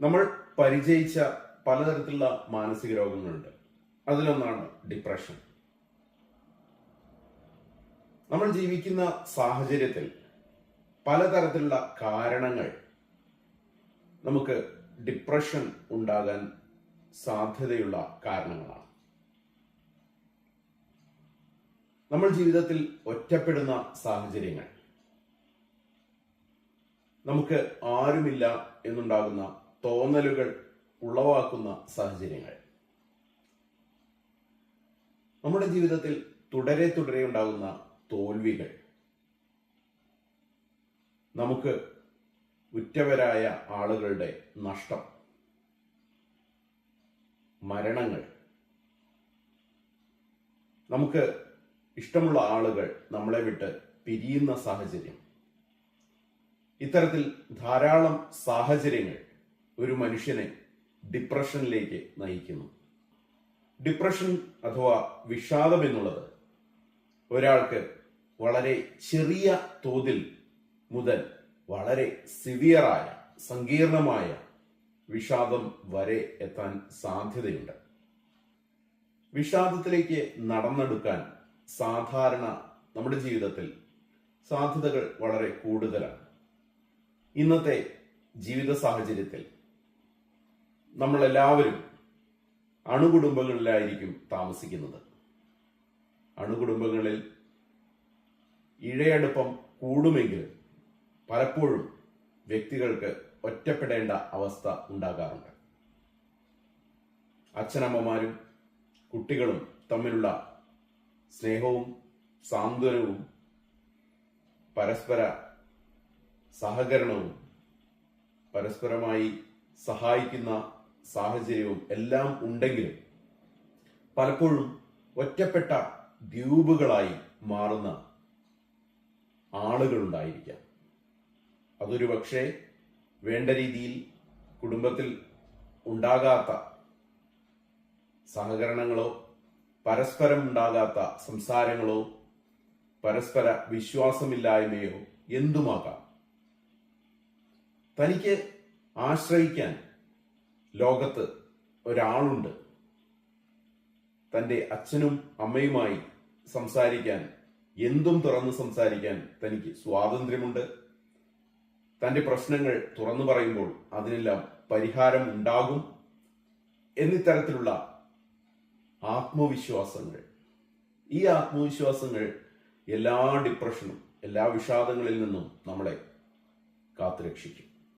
നമ്മൾ പരിചയിച്ച പലതരത്തിലുള്ള മാനസിക രോഗങ്ങളുണ്ട്. അതിലൊന്നാണ് ഡിപ്രഷൻ നമ്മൾ ജീവിക്കുന്ന സാഹചര്യത്തിൽ പലതരത്തിലുള്ള കാരണങ്ങൾ നമുക്ക് ഡിപ്രഷൻ ഉണ്ടാകാൻ സാധ്യതയുള്ള കാരണങ്ങളാണ്. നമ്മൾ ജീവിതത്തിൽ ഒറ്റപ്പെടുന്ന സാഹചര്യങ്ങൾ. നമുക്ക് ആരുമില്ല എന്നുണ്ടാകുന്ന തോന്നലുകൾ ഉളവാക്കുന്ന സാഹചര്യങ്ങൾ. നമ്മുടെ ജീവിതത്തിൽ തുടരെ തുടരെ ഉണ്ടാകുന്ന തോൽവികൾ. നമുക്ക് ഉറ്റവരായ ആളുകളുടെ നഷ്ടം. മരണങ്ങൾ. നമുക്ക് ഇഷ്ടമുള്ള ആളുകൾ നമ്മളെ വിട്ട് പിരിയുന്ന സാഹചര്യം. ഇത്തരത്തിൽ ധാരാളം സാഹചര്യങ്ങൾ ഒരു മനുഷ്യനെ ഡിപ്രഷനിലേക്ക് നയിക്കുന്നു. ഡിപ്രഷൻ അഥവാ വിഷാദം എന്നുള്ളത് ഒരാൾക്ക് വളരെ ചെറിയ തോതിൽ മുതൽ വളരെ സിവിയറായ സങ്കീർണമായ വിഷാദം വരെ എത്താൻ സാധ്യതയുണ്ട്. വിഷാദത്തിലേക്ക് നടന്നെടുക്കാൻ സാധാരണ നമ്മുടെ ജീവിതത്തിൽ സാധ്യതകൾ വളരെ കൂടുതലാണ്. ഇന്നത്തെ ജീവിത സാഹചര്യത്തിൽ നമ്മളെല്ലാവരും അണുകുടുംബങ്ങളിലായിരിക്കും താമസിക്കുന്നത്. അണുകുടുംബങ്ങളിൽ ഇഴയടുപ്പം കൂടുമെങ്കിലും പലപ്പോഴും വ്യക്തികൾക്ക് ഒറ്റപ്പെടേണ്ട അവസ്ഥ ഉണ്ടാകാറുണ്ട്. അച്ഛനമ്മമാരും കുട്ടികളും തമ്മിലുള്ള സ്നേഹവും സാന്ത്വനവും പരസ്പര സഹകരണവും പരസ്പരമായി സഹായിക്കുന്ന സാഹചര്യവും എല്ലാം ഉണ്ടെങ്കിലും പലപ്പോഴും ഒറ്റപ്പെട്ട ദ്വീപുകളായി മാറുന്ന ആളുകളുണ്ടായിരിക്കാം. അതൊരു പക്ഷേ വേണ്ട രീതിയിൽ കുടുംബത്തിൽ ഉണ്ടാകാത്ത സഹകരണങ്ങളോ പരസ്പരം ഉണ്ടാകാത്ത സംസാരങ്ങളോ പരസ്പര വിശ്വാസമില്ലായ്മയോ എന്തുമാകാം? തനിക്ക് ആശ്രയിക്കാൻ ലോകത്ത് ഒരാളുണ്ട്. തന്റെ അച്ഛനും അമ്മയുമായി സംസാരിക്കാൻ എന്തും തുറന്ന് സംസാരിക്കാൻ തനിക്ക് സ്വാതന്ത്ര്യമുണ്ട്. തന്റെ പ്രശ്നങ്ങൾ തുറന്നു പറയുമ്പോൾ അതിനെല്ലാം പരിഹാരം ഉണ്ടാകും എന്നിത്തരത്തിലുള്ള ആത്മവിശ്വാസങ്ങൾ. ഈ ആത്മവിശ്വാസങ്ങൾ എല്ലാ ഡിപ്രഷനും എല്ലാ വിഷാദങ്ങളിൽ നിന്നും നമ്മളെ കാത്തുരക്ഷിക്കും.